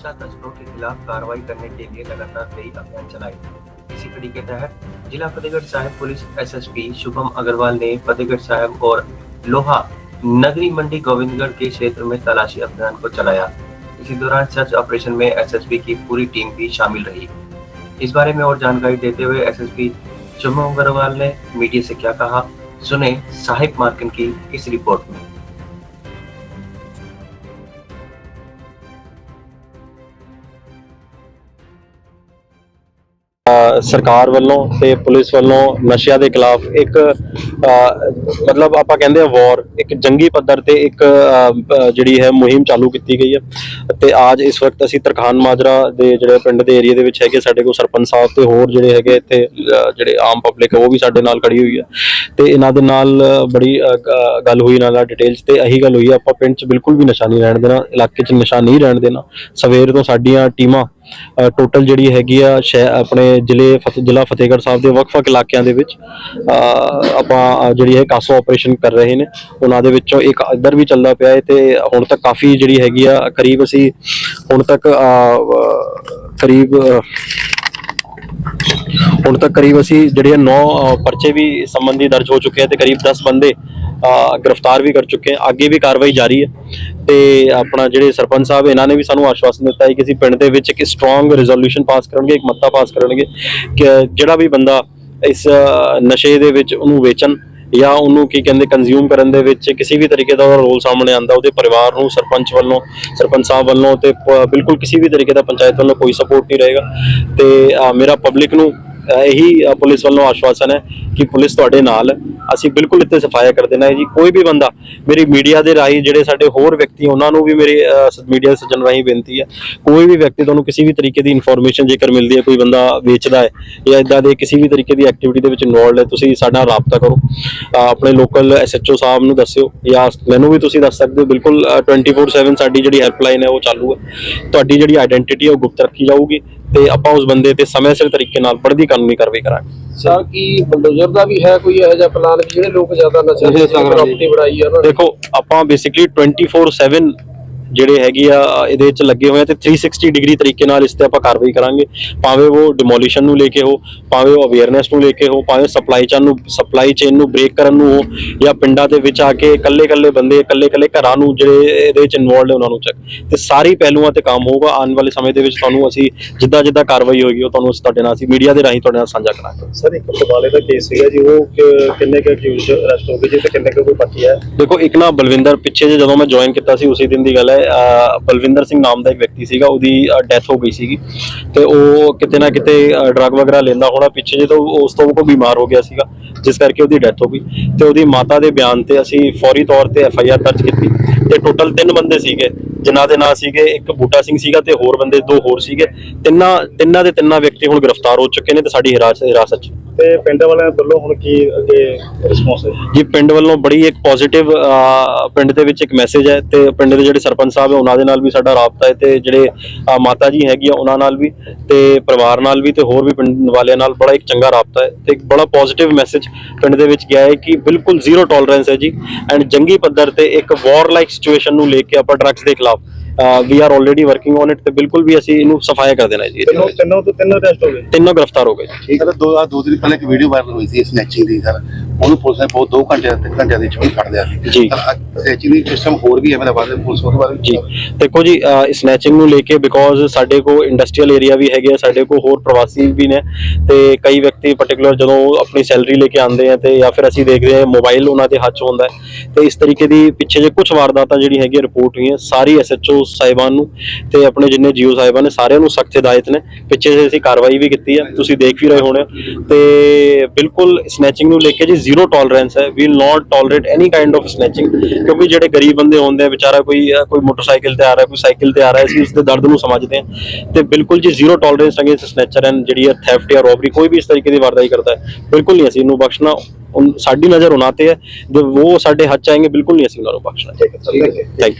खिलाफ कार्रवाई करने के लिए लगातार कई अभियान चलाए इसी कड़ी के तहत जिला फतेहगढ़ साहिब पुलिस एसएसपी शुभम अग्रवाल ने फतेहगढ़ साहिब और लोहा नगरी मंडी गोविंदगढ़ के क्षेत्र में तलाशी अभियान को चलाया। इसी दौरान सर्च ऑपरेशन में एसएसपी की पूरी टीम भी शामिल रही। इस बारे में और जानकारी देते हुए एसएसपी शुभम अग्रवाल ने मीडिया से क्या कहा, सुने साहिब मार्कन की इस रिपोर्ट में। ਸਰਕਾਰ ਵੱਲੋਂ ਤੇ ਪੁਲਿਸ ਵੱਲੋਂ ਨਸ਼ਿਆਂ ਦੇ ਖਿਲਾਫ ਇੱਕ ਮਤਲਬ ਆਪਾਂ ਕਹਿੰਦੇ ਆ ਵਾਰ ਇੱਕ ਜੰਗੀ ਪੱਧਰ ਤੇ ਇੱਕ ਜਿਹੜੀ ਹੈ ਮੁਹਿੰਮ ਚਾਲੂ ਕੀਤੀ ਗਈ ਹੈ। ਤੇ ਅੱਜ ਇਸ ਵਕਤ ਅਸੀਂ ਤਰਖਾਨ ਮਾਜਰਾ ਦੇ ਜਿਹੜੇ ਪਿੰਡ ਦੇ ਏਰੀਆ ਦੇ ਵਿੱਚ ਹੈਗੇ ਸਾਡੇ ਕੋਲ ਸਰਪੰਚ ਸਾਹਿਬ ਤੇ ਹੋਰ ਜਿਹੜੇ ਹੈਗੇ ਇੱਥੇ ਜਿਹੜੇ ਆਮ ਪਬਲਿਕ ਹੈ ਉਹ ਵੀ ਸਾਡੇ ਨਾਲ ਖੜੀ ਹੋਈ ਹੈ। ਤੇ ਇਹਨਾਂ ਦੇ ਨਾਲ ਬੜੀ ਗੱਲ ਹੋਈ ਨਾਲ ਡਿਟੇਲਸ ਤੇ ਇਹੀ ਗੱਲ ਹੋਈ ਹੈ, ਆਪਾਂ ਪਿੰਡ 'ਚ ਬਿਲਕੁਲ ਵੀ ਨਸ਼ਾ ਨਹੀਂ ਰਹਿਣ ਦੇਣਾ ਇਲਾਕੇ 'ਚ ਨਸ਼ਾ ਨਹੀਂ ਰਹਿਣ ਦੇਣਾ। ਸਵੇਰ ਤੋਂ ਸਾਡੀਆਂ ਟੀਮਾਂ ਟੋਟਲ ਜਿਹੜੀ ਹੈਗੀ ਆ ਆਪਣੇ ਜ਼ਿਲ੍ਹੇ ਜ਼ਿਲ੍ਹਾ ਫਤਿਹਗੜ੍ਹ ਸਾਹਿਬ ਦੇ ਵੱਖ-ਵੱਖ ਇਲਾਕਿਆਂ ਦੇ ਵਿੱਚ ਆਪਾਂ ਜਿਹੜੀ ਹੈ ਕਾਸੋ ਆਪਰੇਸ਼ਨ ਕਰ ਰਹੇ ਨੇ, ਉਹਨਾਂ ਦੇ ਵਿੱਚੋਂ ਇੱਕ ਇੱਧਰ ਵੀ ਚੱਲਦਾ ਪਿਆ ਹੈ ਤੇ ਹੁਣ ਤੱਕ ਕਾਫੀ ਜਿਹੜੀ ਹੈਗੀ ਆ ਕਰੀਬ ਅਸੀਂ ਹੁਣ ਤੱਕ ਕਰੀਬ ਹੁਣ ਤੱਕ ਕਰੀਬ ਅਸੀਂ ਜਿਹੜੇ 9 ਪਰਚੇ ਵੀ ਸੰਬੰਧੀ ਦਰਜ ਹੋ ਚੁੱਕੇ ਆ ਤੇ ਕਰੀਬ 10 ਬੰਦੇ ਗ੍ਰਿਫਤਾਰ ਵੀ ਕਰ ਚੁੱਕੇ ਹਾਂ, ਅੱਗੇ ਵੀ ਕਾਰਵਾਈ ਜਾਰੀ ਹੈ। ਤੇ ਆਪਣਾ ਜਿਹੜੇ ਸਰਪੰਚ ਸਾਹਿਬ, ਇਹਨਾਂ ਨੇ ਵੀ ਸਾਨੂੰ ਆਸ਼ਵਾਸਨ ਦਿੱਤਾ ਹੈ ਕਿ ਅਸੀਂ ਪਿੰਡ ਦੇ ਵਿੱਚ ਇੱਕ ਸਟਰੋਂਗ ਰੈਜ਼ੋਲੂਸ਼ਨ ਪਾਸ ਕਰਨਗੇ, ਇੱਕ ਮਤਾ ਪਾਸ ਕਰਨਗੇ ਕਿ ਜਿਹੜਾ ਵੀ ਬੰਦਾ ਇਸ ਨਸ਼ੇ ਦੇ ਵਿੱਚ ਉਹਨੂੰ ਵੇਚਣ ਜਾਂ ਉਹਨੂੰ ਕੀ ਕਹਿੰਦੇ ਕੰਜ਼ਿਊਮ ਕਰਨ ਦੇ ਵਿੱਚ ਕਿਸੇ ਵੀ ਤਰੀਕੇ ਦਾ ਉਹਦਾ ਰੋਲ ਸਾਹਮਣੇ ਆਂਦਾ ਉਹਦੇ ਪਰਿਵਾਰ ਨੂੰ, ਸਰਪੰਚ ਵੱਲੋਂ, ਸਰਪੰਚ ਸਾਹਿਬ ਵੱਲੋਂ ਤੇ ਬਿਲਕੁਲ ਕਿਸੇ ਵੀ ਤਰੀਕੇ ਦਾ ਪੰਚਾਇਤ ਵੱਲੋਂ ਕੋਈ ਸਪੋਰਟ ਨਹੀਂ ਰਹੇਗਾ। ਤੇ ਮੇਰਾ ਪਬਲਿਕ ਨੂੰ ਇਹੀ ਪੁਲਿਸ ਵੱਲੋਂ ਆਸ਼ਵਾਸਨ ਹੈ ਕਿ ਪੁਲਿਸ ਤੁਹਾਡੇ ਨਾਲ ਅਸੀਂ ਬਿਲਕੁਲ ਇੱਥੇ ਸਫਾਇਆ ਕਰ ਦੇਣਾ ਹੈ ਜੀ। ਕੋਈ ਵੀ ਬੰਦਾ ਮੇਰੀ ਮੀਡੀਆ ਦੇ ਰਾਹੀਂ ਜਿਹੜੇ ਸਾਡੇ ਹੋਰ ਵਿਅਕਤੀ ਉਹਨਾਂ ਨੂੰ ਵੀ ਮੇਰੇ ਮੀਡੀਆ ਸੱਜਣ ਰਾਹੀਂ ਬੇਨਤੀ ਹੈ। ਕੋਈ ਵੀ ਵਿਅਕਤੀ ਤੁਹਾਨੂੰ ਕਿਸੇ ਵੀ ਤਰੀਕੇ ਦੀ ਇਨਫੋਰਮੇਸ਼ਨ ਜੇਕਰ ਮਿਲਦੀ ਹੈ ਕੋਈ ਬੰਦਾ ਵੇਚਦਾ ਹੈ ਜਾਂ ਇਦਾਂ ਦੇ ਕਿਸੇ ਵੀ ਤਰੀਕੇ ਦੀ ਐਕਟੀਵਿਟੀ ਦੇ ਵਿੱਚ ਇਨਵੋਲਡ ਹੈ ਤੁਸੀਂ ਸਾਡਾ ਰਾਬਤਾ ਕਰੋ। ਆਪਣੇ ਲੋਕਲ ਐਸਐਚਓ ਸਾਹਿਬ ਨੂੰ ਦੱਸਿਓ ਜਾਂ ਮੈਨੂੰ ਵੀ ਤੁਸੀਂ ਦੱਸ ਸਕਦੇ ਹੋ। ਬਿਲਕੁਲ ਅ, 24/7 ਸਾਡੀ ਜਿਹੜੀ ਹੈਲਪਲਾਈਨ ਹੈ ਉਹ ਚਾਲੂ ਹੈ। ਤੁਹਾਡੀ ਜਿਹੜੀ ਆਇਡੈਂਟੀਟੀ ਹੈ ਉਹ ਗੁਪਤ ਰੱਖੀ ਜਾਊਗੀ। ਤੇ ਆਪਾਂ ਉਸ ਬੰਦੇ ਤੇ ਸਮੇਂ ਸਿਰ ਤਰੀਕੇ ਨਾਲ ਬਣਦੀ ਕਾਨੂੰਨੀ ਕਾਰਵਾਈ ਕਰਾਂਗੇ। ਸਰ ਕੀ ਬਲਡੋਜ਼ਰ ਦਾ ਵੀ ਹੈ ਕੋਈ ਇਹੋ ਜਿਹਾ ਪਲਾਨ ਜਿਹੜੇ ਲੋਕ ਜ਼ਿਆਦਾ ਨਸ਼ਾ ਦੀ ਪ੍ਰਾਪਰਟੀ ਬਣਾਈ ਆ ਦੇਖੋ ਆਪਾਂ ਬੇਸਿਕਲੀ 24/7 ਜਿਹੜੇ ਹੈਗੀ ਆ ਇਹਦੇ ਵਿੱਚ ਲੱਗੇ ਹੋਏ ਆ ਤੇ 360 ਡਿਗਰੀ ਤਰੀਕੇ ਨਾਲ ਇਸ ਤੇ ਆਪਾਂ ਕਾਰਵਾਈ ਕਰਾਂਗੇ। ਭਾਵੇਂ ਉਹ ਡਿਮੋਲੀਸ਼ਨ ਨੂੰ ਲੈ ਕੇ ਹੋ ਭਾਵੇਂ ਉਹ ਅਵੇਅਰਨੈਸ ਨੂੰ ਲੈ ਕੇ ਹੋ ਭਾਵੇਂ ਸਪਲਾਈ ਚੇਨ ਨੂੰ ਸਪਲਾਈ ਚੇਨ ਨੂੰ ਬ੍ਰੇਕ ਕਰਨ ਨੂੰ ਹੋ ਜਾਂ ਪਿੰਡਾਂ ਦੇ ਵਿੱਚ ਆ ਕੇ ਇਕੱਲੇ-ਇਕੱਲੇ ਬੰਦੇ ਇਕੱਲੇ-ਇਕੱਲੇ ਘਰਾਂ ਨੂੰ ਜਿਹੜੇ ਇਹਦੇ ਵਿੱਚ ਇਨਵੋਲਡ ਹੈ ਉਹਨਾਂ ਨੂੰ ਚੱਕ। ਤੇ ਸਾਰੀ ਪਹਿਲੂਆਂ ਤੇ ਕੰਮ ਹੋਊਗਾ। ਆਉਣ ਵਾਲੇ ਸਮੇਂ ਦੇ ਵਿੱਚ ਤੁਹਾਨੂੰ ਅਸੀਂ ਜਿੱਦਾਂ ਜਿੱਦਾਂ ਕਾਰਵਾਈ ਹੋਏਗੀ ਉਹ ਤੁਹਾਨੂੰ ਅਸੀਂ ਤੁਹਾਡੇ ਨਾਲ ਅਸੀਂ ਮੀਡੀਆ ਦੇ ਰਾਹੀਂ ਤੁਹਾਡੇ ਨਾਲ ਸਾਂਝਾ ਕਰਾਂਗੇ। ਸਰ ਇੱਕ ਪਟਵਾਲੇ ਦਾ ਕੇਸ ਸੀਗਾ ਜੀ ਉਹ ਕਿੰਨੇ ਕੁ ਅਕਿਊਜ਼ ਅਰੈਸਟ ਹੋ ਗਏ ਜੀ ਤੇ ਕਿੰਨੇ ਕੁ ਕੋਈ ਬਾਕੀ ਹੈ? ਦੇਖੋ ਇੱਕ ਨਾ ਬਲਵਿੰਦਰ ਪਿੱਛੇ ਜਦੋਂ ਮੈਂ ਜੁਆਇਨ ਕੀਤਾ ਸੀ ਉਸੇ ਦਿਨ ਦੀ ਗੱਲ ਹੈ। ਬਲਵਿੰਦਰ ਸਿੰਘ ਨਾਮ ਦਾ ਇੱਕ ਵਿਅਕਤੀ ਸੀਗਾ, ਉਹਦੀ ਡੈਥ ਹੋ ਗਈ ਸੀਗੀ। ਤੇ ਉਹ ਕਿਤੇ ਨਾ ਕਿਤੇ ਡਰੱਗ ਵਗੈਰਾ ਲੈਂਦਾ ਹੋਣਾ ਪਿੱਛੇ ਜੇ ਉਸ ਤੋਂ ਉਹ ਬਿਮਾਰ ਹੋ ਗਿਆ ਸੀਗਾ, ਜਿਸ ਕਰਕੇ ਉਹਦੀ ਡੈਥ ਹੋ ਗਈ। ਤੇ ਉਹਦੀ ਮਾਤਾ ਦੇ ਬਿਆਨ ਤੇ ਅਸੀਂ ਫੌਰੀ ਤੌਰ ਤੇ ਐਫ ਆਈ ਆਰ ਦਰਜ ਕੀਤੀ। ਤੇ ਟੋਟਲ ਤਿੰਨ ਬੰਦੇ ਸੀਗੇ, ਜਿਨ੍ਹਾਂ ਦੇ ਨਾਂ ਸੀਗੇ, ਇੱਕ ਬੂਟਾ ਸਿੰਘ ਸੀਗਾ ਤੇ ਹੋਰ ਬੰਦੇ, ਦੋ ਹੋਰ ਸੀਗੇ। ਤਿੰਨਾਂ ਤਿੰਨਾਂ ਦੇ ਤਿੰਨਾਂ ਵਿਅਕਤੀ ਹੁਣ ਗ੍ਰਿਫਤਾਰ ਹੋ ਚੁੱਕੇ ਨੇ ਤੇ ਸਾਡੀ ਹਿਰਾਸਤ ਹਿਰਾਸਤ 'ਚ। ਤੇ ਪਿੰਡ ਵਾਲਿਆਂ ਵੱਲੋਂ ਹੁਣ ਕੀ ਅੱਗੇ ਰਿਸਪੌਂਸ ਹੈ? ਜੀ, ਪਿੰਡ ਵੱਲੋਂ ਬੜੀ ਇੱਕ ਪੋਜ਼ਿਟਿਵ ਪਿੰਡ ਦੇ ਵਿੱਚ ਇੱਕ ਮੈਸੇਜ ਹੈ ਤੇ ਪਿੰਡ ਦੇ ਜਿਹੜੇ ਸਰਪੰਚ ਸਾਹਿਬ ਹੈ, ਉਹਨਾਂ ਦੇ ਨਾਲ ਵੀ ਸਾਡਾ ਰਾਬਤਾ ਹੈ ਤੇ ਜਿਹੜੇ ਮਾਤਾ ਜੀ ਹੈਗੀ ਆ, ਉਹਨਾਂ ਨਾਲ ਵੀ ਤੇ ਪਰਿਵਾਰ ਨਾਲ ਵੀ ਤੇ ਹੋਰ ਵੀ ਪਿੰਡ ਵਾਲਿਆਂ ਨਾਲ ਬੜਾ ਇੱਕ ਚੰਗਾ ਰਾਬਤਾ ਹੈ ਤੇ ਇੱਕ ਬੜਾ ਪੋਜ਼ਿਟਿਵ ਮੈਸੇਜ ਪਿੰਡ ਦੇ ਵਿੱਚ ਗਿਆ ਹੈ ਕਿ ਬਿਲਕੁਲ ਜ਼ੀਰੋ ਟੋਲਰੈਂਸ ਹੈ ਜੀ। ਐਂਡ ਜੰਗੀ ਪੱਧਰ ਤੇ ਇੱਕ ਵਾਰ ਲਾਈਕ ਸਿਚੁਏਸ਼ਨ ਨੂੰ ਲੈ ਕੇ ਆਪਾਂ ਡਰੱਗਸ ਦੇ ਖਿਲਾਫ we are already working on it ਤੇ ਬਿਲਕੁਲ ਵੀ ਅਸੀਂ ਇਹਨੂੰ ਸਫਾਇਆ ਕਰ ਦੇਣਾ ਹੈ ਜੀ ਤਿੰਨੋਂ ਤਿੰਨੋਂ ਤੋਂ ਤਿੰਨ ਅਰੈਸਟ ਹੋ ਗਏ? ਤਿੰਨੋਂ ਗ੍ਰਿਫਤਾਰ ਹੋ ਗਏ ਜੀ। ਸਰ ਦੋ ਦੋ ਦਿਨ ਪਹਿਲਾਂ ਇੱਕ ਵੀਡੀਓ ਵਾਇਰਲ ਹੋਈ ਸੀ ਸਨੈਚਿੰਗ ਦੀ ਸਰ ਉਹਨੂੰ ਪੁਲਿਸ ਨੇ ਬਹੁਤ 2 ਘੰਟੇ ਤਿੰਨ ਘੰਟਿਆਂ ਦੇ ਉਹਨੂੰ ਫੜ ਲਿਆ ਜੀ। ਦੀ ਸਿਸਟਮ ਹੋਰ ਵੀ ਹੈ ਮੇਰੇ ਬਾਰੇ ਪੁਲਿਸ ਉਹਦੇ ਬਾਰੇ ਜੀ। ਦੇਖੋ ਜੀ ਸਨੈਚਿੰਗ ਨੂੰ ਲੈ ਕੇ ਬਿਕੋਜ਼ ਸਾਡੇ ਕੋ ਇੰਡਸਟਰੀਅਲ ਏਰੀਆ ਵੀ ਹੈਗੇ ਆ ਸਾਡੇ ਕੋ ਹੋਰ ਪ੍ਰਵਾਸੀ ਵੀ ਨੇ ਤੇ ਕਈ ਵਿਅਕਤੀ ਪਾਰਟਿਕੂਲਰ ਜਦੋਂ ਆਪਣੀ ਸੈਲਰੀ ਲੈ ਕੇ ਆਉਂਦੇ ਆ ਤੇ ਜਾਂ ਫਿਰ ਅਸੀਂ ਦੇਖਦੇ ਆ ਮੋਬਾਈਲ ਉਹਨਾਂ ਦੇ ਹੱਥ 'ਚ ਹੁੰਦਾ ਹੈ। ਤੇ ਇਸ ਤਰੀਕੇ ਦੀ ਪਿੱਛੇ ਜੇ ਕੁਝ ਵਾਰਦਾਤਾਂ ਜਿਹੜੀ ਹੈਗੀ ਰਿਪੋਰਟ ਹੋਈਆਂ ਸਾਰੀ ਐਸਐਚਓ ਸਾਹਿਬਾਨ ਨੂੰ ਤੇ ਆਪਣੇ ਜਿੰਨੇ ਜੀਓ ਸਾਹਿਬਾਨ ਨੇ ਸਾਰਿਆਂ ਨੂੰ ਸਖਤ ਹਦਾਇਤ ਨੇ। ਪਿੱਛੇ ਜੇ ਅਸੀਂ ਕਾਰਵਾਈ ਵੀ ਕੀਤੀ ਹੈ ਤੁਸੀਂ ਦੇਖ ਵੀ ਰਹੇ ਹੋਣੇ ਤੇ ਬਿਲਕੁਲ ਸਨੈਚਿੰਗ ਨੂੰ ਲੈ ਕੇ ਜੀ ਜ਼ੀਰੋ ਟੋਲਰੈਂਸ ਹੈ we not tolerate any kind of snatching ਕਿਉਂਕਿ ਜਿਹੜੇ ਗਰੀਬ ਬੰਦੇ ਹੁੰਦੇ ਆ ਵਿਚਾਰਾ ਕੋਈ ਕੋਈ ਮੋਟਰਸਾਈਕਲ ਤੇ ਆ ਰਿਹਾ ਕੋਈ ਸਾਈਕਲ ਤੇ ਆ ਰਿਹਾ ਅਸੀਂ ਉਸ ਦੇ ਦਰਦ ਨੂੰ ਸਮਝਦੇ ਹਾਂ। ਤੇ ਬਿਲਕੁਲ ਜੀ zero tolerance against snatcher and ਜਿਹੜੀ ਹੈ ਥੈਫਟ ਜਾਂ ਰੋਬਰੀ ਕੋਈ ਵੀ ਇਸ ਤਰੀਕੇ ਦੀ ਵਾਰਦਾਈ ਕਰਦਾ ਹੈ ਬਿਲਕੁਲ ਨਹੀਂ ਅਸੀਂ ਇਹਨੂੰ ਬਖਸ਼ਣਾ ਸਾਡੀ ਨਜ਼ਰ ਉਹਨਾਂ ਤੇ ਹੈ ਜੇ ਉਹ ਸਾਡੇ ਹੱਥ ਆਏਂਗੇ ਬਿਲਕੁਲ ਨਹੀਂ ਅਸੀਂ ਉਹਨਾਂ ਨੂੰ ਬਖਸ਼ਣਾ। ਠੀਕ ਹੈ ਸਰ ਥੈਂਕ ਯੂ